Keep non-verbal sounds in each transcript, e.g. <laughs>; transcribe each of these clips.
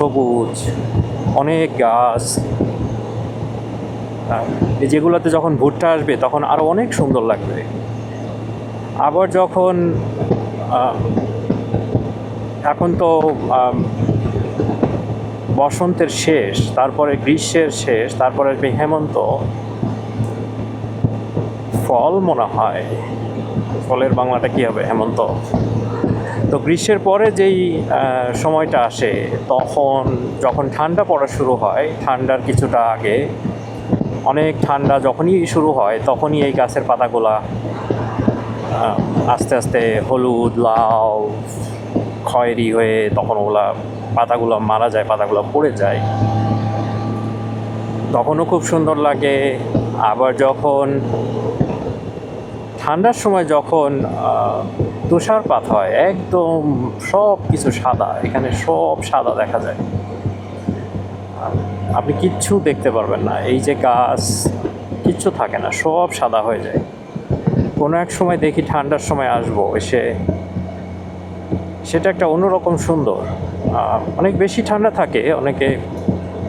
সবুজ অনেক গাছ। যেগুলোতে যখন ভুট্টা আসবে, তখন আরও অনেক সুন্দর লাগবে। আবার যখন এখন তো বসন্তের শেষ, তারপরে গ্রীষ্মের শেষ, তারপরে আসবে হেমন্ত। ফল মনে হয়। ফলের বাংলাটা কী হবে? হেমন্ত। তো গ্রীষ্মের পরে যেই সময়টা আসে, তখন যখন ঠান্ডা পড়া শুরু হয়, ঠান্ডার কিছুটা আগে, অনেক ঠান্ডা যখনই শুরু হয়, তখনই এই গাছের পাতাগুলা আস্তে আস্তে হলুদ, লাল, খয়েরি হয়ে তখন ওগুলা পাতাগুলো মারা যায়, পাতাগুলো পড়ে যায়। তখনও খুব সুন্দর লাগে। আবার যখন ঠান্ডার সময় যখন তুষারপাত হয়, একদম সব কিছু সাদা, এখানে সব সাদা দেখা যায়। আপনি কিচ্ছু দেখতে পারবেন না, এই যে গাছ, কিচ্ছু থাকে না, সব সাদা হয়ে যায়। কোনো এক সময় দেখি ঠান্ডার সময় আসব, এসে সেটা একটা অন্যরকম সুন্দর। অনেক বেশি ঠান্ডা থাকে, অনেকে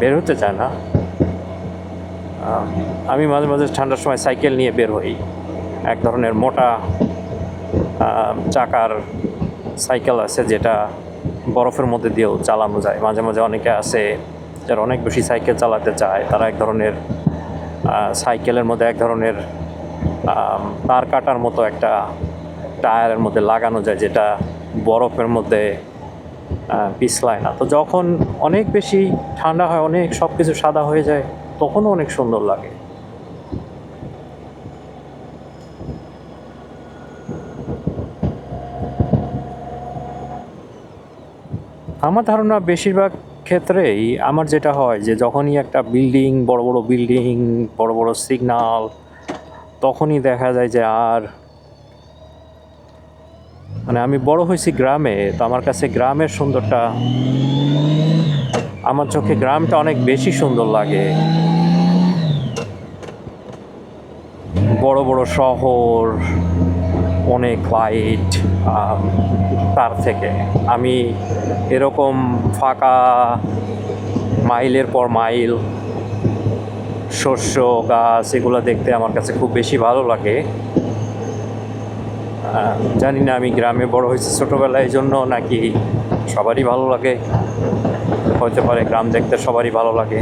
বের হতে চায় না। আমি মাঝে মাঝে ঠান্ডার সময় সাইকেল নিয়ে বের হই। এক ধরনের মোটা চাকার সাইকেল আছে যেটা বরফের মধ্যে দিয়েও চালানো যায়। মাঝে মাঝে অনেকে আছে যারা অনেক বেশি সাইকেল চালাতে চায়, তারা এক ধরনের সাইকেলের মধ্যে এক ধরনের তার কাটার মতো একটা টায়ারের মধ্যে লাগানো যায় যেটা বরফের মধ্যে পিছলায় না। তো যখন অনেক বেশি ঠান্ডা হয়, অনেক সব কিছু সাদা হয়ে যায়, তখনও অনেক সুন্দর লাগে। আমার ধারণা বেশিরভাগ ক্ষেত্রেই আমার যেটা হয় যে যখনই একটা বিল্ডিং বড় বড় বিল্ডিং বড় বড় সিগনাল তখনই দেখা যায় যে আর মানে আমি বড় হয়েছি গ্রামে, তো আমার কাছে গ্রামের সুন্দরটা, আমার চোখে গ্রামটা অনেক বেশি সুন্দর লাগে। বড় বড় শহর অনেক লাইট তার থেকে। আমি এরকম ফাঁকা মাইলের পর মাইল, শস্য, গাছ, এগুলো দেখতে আমার কাছে খুব বেশি ভালো লাগে। জানি না আমি গ্রামে বড় হয়েছি ছোটোবেলায়, এই জন্য নাকি সবারই ভালো লাগে। হতে পারে গ্রাম দেখতে সবারই ভালো লাগে।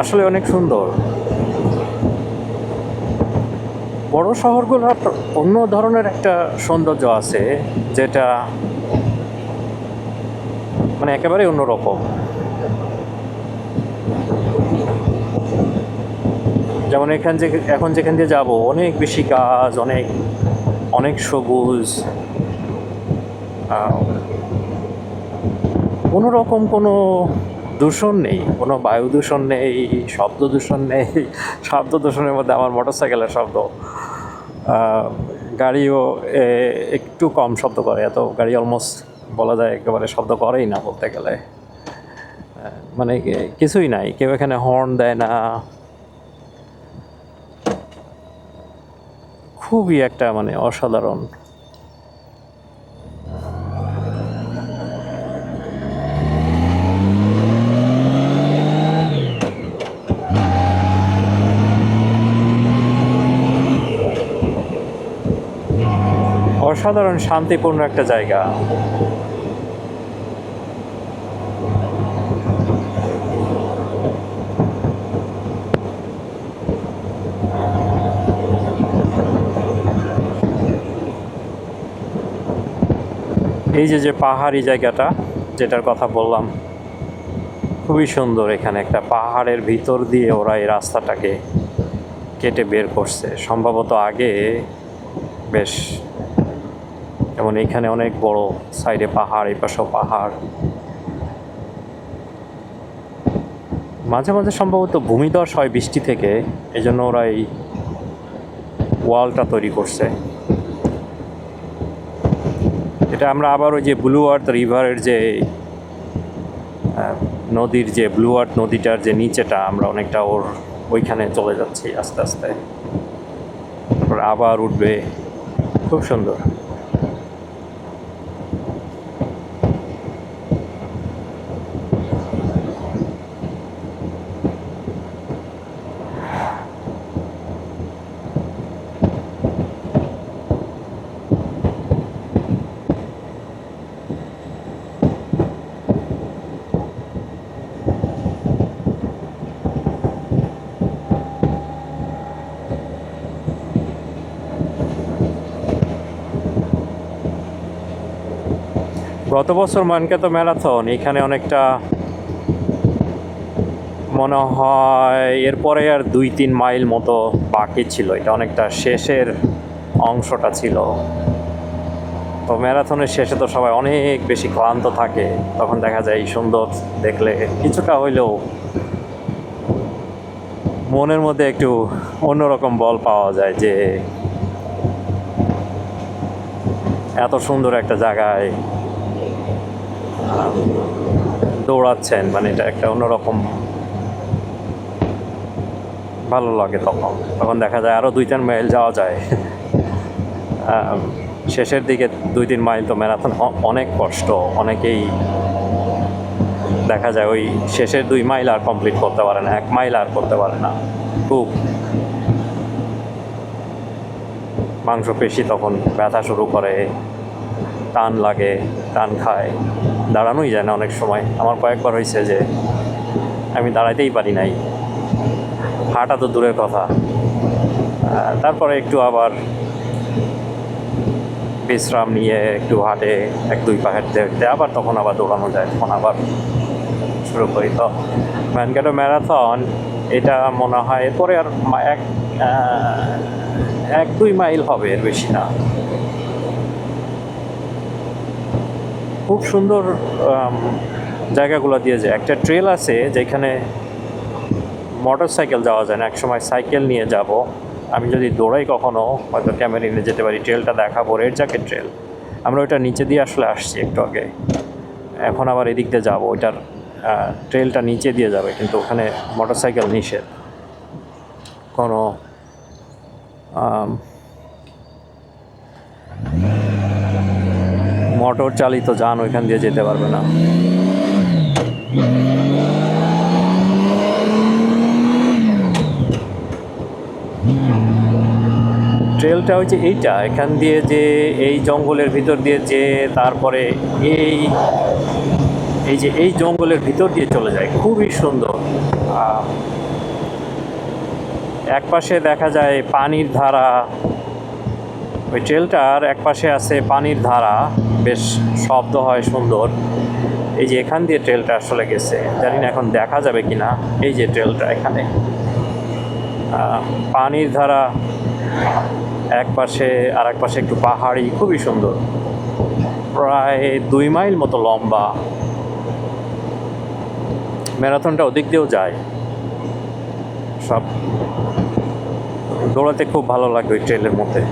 আসলে অনেক সুন্দর। বড় শহরগুলোর অন্য ধরনের একটা সৌন্দর্য আছে, যেটা মানে একেবারে অন্যরকম। যেমন এখান যে, এখন যেখান দিয়ে যাব, অনেক বেশি গাছ, অনেক অনেক সবুজ। কোনো রকম কোনো দূষণ নেই, কোনো বায়ু দূষণ নেই, শব্দ দূষণ নেই, <laughs> শব্দ দূষণের মধ্যে আমার মোটরসাইকেলের শব্দ। গাড়িও একটু কম শব্দ করে, এত গাড়ি অলমোস্ট বলা যায় একেবারে শব্দ করেই না বলতে গেলে। মানে কিছুই নাই, কেউ এখানে হর্ন দেয় না। খুবই একটা মানে অসাধারণ অসাধারণ, শান্তিপূর্ণ একটা জায়গা। এই যে যে পাহাড়ি জায়গাটা, যেটার কথা বললাম, খুবই সুন্দর এখানে একটা পাহাড়ের ভিতর দিয়ে ওরা এই রাস্তাটাকে কেটে বের করছে। সম্ভবত আগে বেশ যেমন এখানে অনেক বড় সাইডে পাহাড়, এই পাশেও পাহাড়। মাঝে মাঝে সম্ভবত ভূমিধস হয় বৃষ্টি থেকে এই জন্য ওরা এই ওয়ালটা তৈরি করছে। এটা আমরা আবার ওই যে ব্লু আর্থ রিভারের যে নদীর যে ব্লু আর্থ নদীটার যে নিচেটা, আমরা অনেকটা ওর ওইখানে চলে যাচ্ছি আস্তে আস্তে। তারপর আবার উঠবে। খুব সুন্দর। গত বছর মানকাত ম্যারাথন, এখানে অনেকটা মনে হয় এরপরে আর দুই তিন মাইল মতো বাকি ছিল। এটা অনেকটা শেষের অংশটা ছিল। তো ম্যারাথনের শেষে তো সবাই অনেক বেশি ক্লান্ত থাকে। তখন দেখা যায় এই সুন্দর দেখলে কিছুটা হইলেও মনের মধ্যে একটু অন্যরকম বল পাওয়া যায় যে এত সুন্দর একটা জায়গায় দৌড়াচ্ছেন মানে এটা একটা অন্যরকম ভালো লাগে তখন। তখন দেখা যায় আরও দুই তিন মাইল যাওয়া যায়। শেষের দিকে দুই তিন মাইল তো ম্যারাথন অনেক কষ্ট, অনেকেই দেখা যায় ওই শেষের দুই মাইল আর কমপ্লিট করতে পারে না, এক মাইল আর করতে পারে না। খুব মাংসপেশি তখন ব্যথা শুরু করে টান লাগে, টান খায়। দাঁড়ানোই যায় না অনেক সময়। আমার কয়েকবার হয়েছে যে, আমি দাঁড়াইতেই পারি নাই। হাঁটা তো দূরের কথা। তারপরে একটু আবার বিশ্রাম নিয়ে একটু হাঁটে, এক দুই পা হেঁটে হেঁটে আবার তখন আবার দৌড়ানো যায়, তখন আবার শুরু করি। তো ম্যানকাটো ম্যারাথন, এটা মনে হয় এরপরে আর এক এক দুই মাইল হবে এর বেশি না। খুব সুন্দর জায়গাগুলো দিয়ে যায় একটা ট্রেল আছে যেখানে মোটর সাইকেল যাওয়া যায় না এক সময় সাইকেল নিয়ে যাব। আমি যদি দৌড়াই কখনও হয়তো ক্যামেরা নিয়ে যেতে পারি। ট্রেলটা দেখাবো, রেড জ্যাকেট ট্রেল। আমরা ওইটা নিচে দিয়ে আসলে আসছি একটু আগে। এখন আবার এদিক দিয়ে যাব, ওইটার ট্রেলটা নিচে দিয়ে যাবে, কিন্তু ওখানে মোটর সাইকেল নিষেধ। কোনো মোটর চালিত যান ওইখান দিয়ে যেতে পারবে না। ট্রেলটা হচ্ছে এইটা, এখান দিয়ে যে এই জঙ্গলের ভিতর দিয়ে যে তারপরে এই এই যে এই জঙ্গলের ভিতর দিয়ে চলে যায়, খুবই সুন্দর। এক পাশে দেখা যায় পানির ধারা, ওই ট্রেলটার এক পাশে আছে পানির ধারা। বেশ শব্দ হয় সুন্দর। এই যে এখান দিয়ে ট্রেলটা আসলে গেছে, জানি না এখন দেখা যাবে কি না এই যে ট্রেলটা এখানে। পানির ধারা এক পাশে আর এক পাশে একটু পাহাড়ি, খুবই সুন্দর। প্রায় দুই মাইল মতো লম্বা। ম্যারাথনটা ওদিক দিয়েও যায়। সব দৌড়াতে খুব ভালো লাগে ওই ট্রেলের মধ্যে।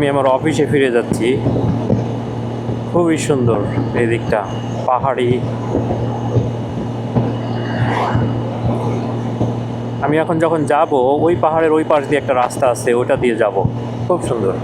আমি আমার অফিসে ফিরে যাচ্ছি। খুবই সুন্দর এই দিকটা পাহাড়ি। আমি এখন যখন যাব, ওই পাহাড়ের ওই পাশ দিয়ে একটা রাস্তা আছে ওটা দিয়ে যাব। খুব সুন্দর।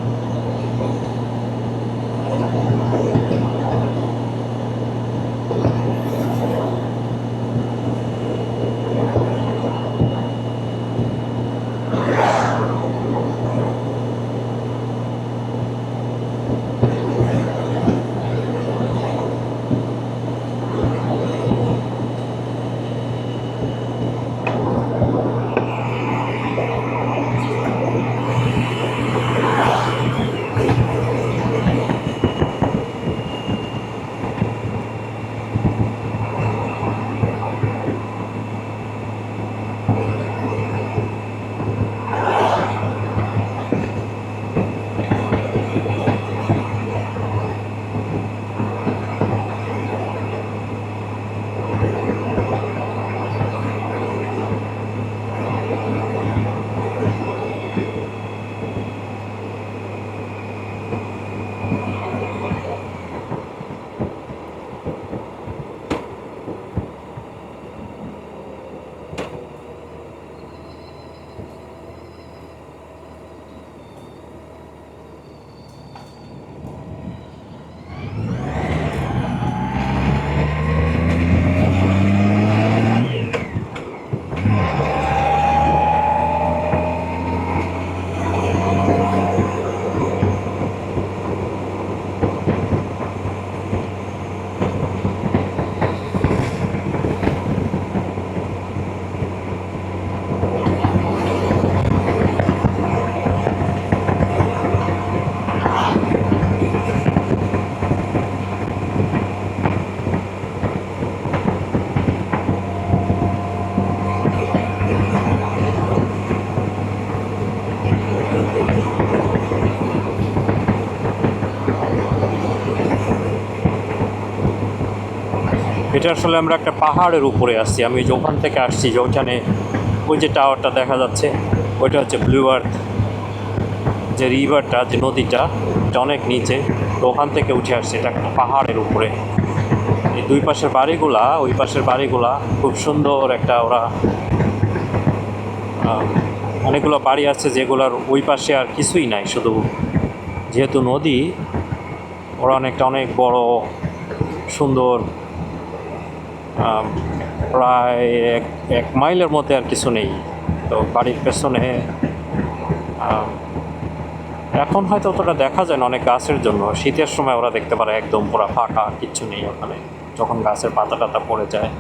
এটা আসলে আমরা একটা পাহাড়ের উপরে আসছি। আমি যে ওখান থেকে আসছি যে ওখানে ওই যে টাওয়ারটা দেখা যাচ্ছে, ওইটা হচ্ছে ব্লু আর্থ যে রিভারটা, যে নদীটা, এটা অনেক নিচে, তো ওখান থেকে উঠে আসছে। এটা একটা পাহাড়ের উপরে। এই দুই পাশের বাড়িগুলা, ওই পাশের বাড়িগুলা খুব সুন্দর একটা ওরা অনেকগুলো বাড়ি আছে যেগুলোর ওই পাশে আর কিছুই নাই। শুধু যেহেতু নদী, ওরা অনেকটা অনেক বড়, সুন্দর প্রায় এক এক মাইলের মধ্যে আর কিছু নেই। তো বাড়ির পেছনে এখন হয়তো অতটা দেখা যায় না অনেক গাছের জন্য। শীতের সময় ওরা দেখতে পারে একদম পুরা ফাঁকা কিচ্ছু নেই ওখানে, যখন গাছের পাতা টাতা পড়ে যায়।